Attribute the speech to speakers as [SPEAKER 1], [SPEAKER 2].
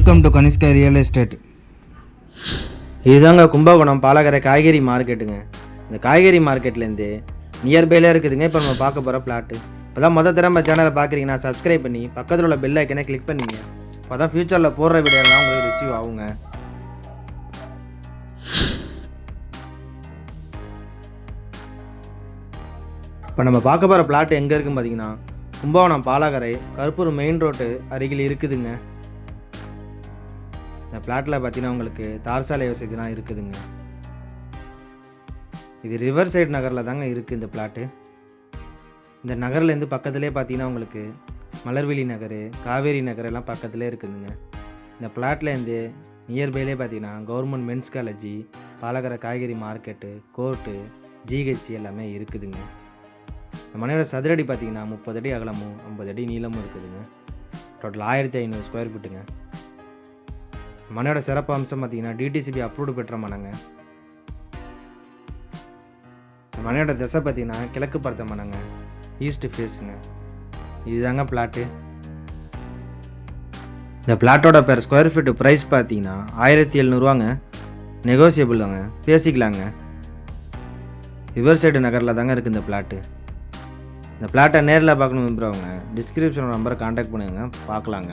[SPEAKER 1] Welcome to Kanishka real estate
[SPEAKER 2] இதுதாங்க கும்பகோணம் பாலகரை காய்கறி மார்க்கெட்டுங்க. இந்த காய்கறி மார்க்கெட்லேருந்து நியர்பைல இருக்குதுங்க. இப்போ நம்ம பார்க்க போகிற பிளாட்டு. இப்போ தான் மொதல் திறம்ப சேனலை பார்க்குறீங்கன்னா சப்ஸ்கிரைப் பண்ணி பக்கத்தில் உள்ள பெல் ஐக்கனை கிளிக் பண்ணிங்க. அப்போ தான் ஃப்யூச்சரில் போடுற வீடியோலாம் உங்களுக்கு ரிசீவ் ஆகுங்க. இப்போ நம்ம பார்க்க போகிற பிளாட் எங்கே இருக்குன்னு பார்த்தீங்கன்னா கும்பகோணம் பாலகரை கருப்பூர் மெயின் ரோட்டு அருகில் இருக்குதுங்க. இந்த பிளாட்டில் பார்த்தீங்கன்னா உங்களுக்கு தார் சாலை வசதிலாம் இருக்குதுங்க. இது ரிவர் சைடு நகரில் தாங்க இருக்குது இந்த பிளாட்டு இந்த நகர்லேருந்து பக்கத்துலேயே பார்த்தீங்கன்னா உங்களுக்கு மலர்விழி நகர் காவேரி நகர் எல்லாம் பக்கத்துலேயே இருக்குதுங்க. இந்த பிளாட்லேருந்து நியர்பைலே பார்த்தீங்கன்னா கவர்மெண்ட் மென்ஸ் காலேஜி பாலக்கரை காய்கறி மார்க்கெட்டு கோர்ட்டு ஜிஹெச் எல்லாமே இருக்குதுங்க. இந்த மனையோட சதுரடி பார்த்தீங்கன்னா முப்பது அடி அகலமும் ஐம்பது அடி நீளமும் இருக்குதுங்க. டோட்டல் ஆயிரத்தி ஐநூறு ஸ்கொயர் ஃபீட்டுங்க மனையோட சிறப்பு அம்சம் பார்த்தீங்கன்னா டிடிசிபி அப்ரூவ்டு பெற்ற மனங்க. இந்த மனையோட திசை பார்த்தீங்கன்னா கிழக்கு பார்த்த மனங்க. ஈஸ்ட் ஃபேஸுங்க இதுதாங்க பிளாட்டு இந்த பிளாட்டோட பேர் ஸ்கொயர் ஃபீட்டு ப்ரைஸ் பார்த்தீங்கன்னா ஆயிரத்தி எழுநூறுவாங்க. நெகோசியபிள் தாங்க. பேசிக்கலாங்க. ரிவர் சைடு நகரில் தாங்க இருக்குது இந்த பிளாட்டு இந்த பிளாட்டை நேரில் பார்க்கணும் விரும்புகிறவங்க டிஸ்கிரிப்ஷன் நம்பரை காண்டாக்ட் பண்ணுங்க. பார்க்கலாங்க.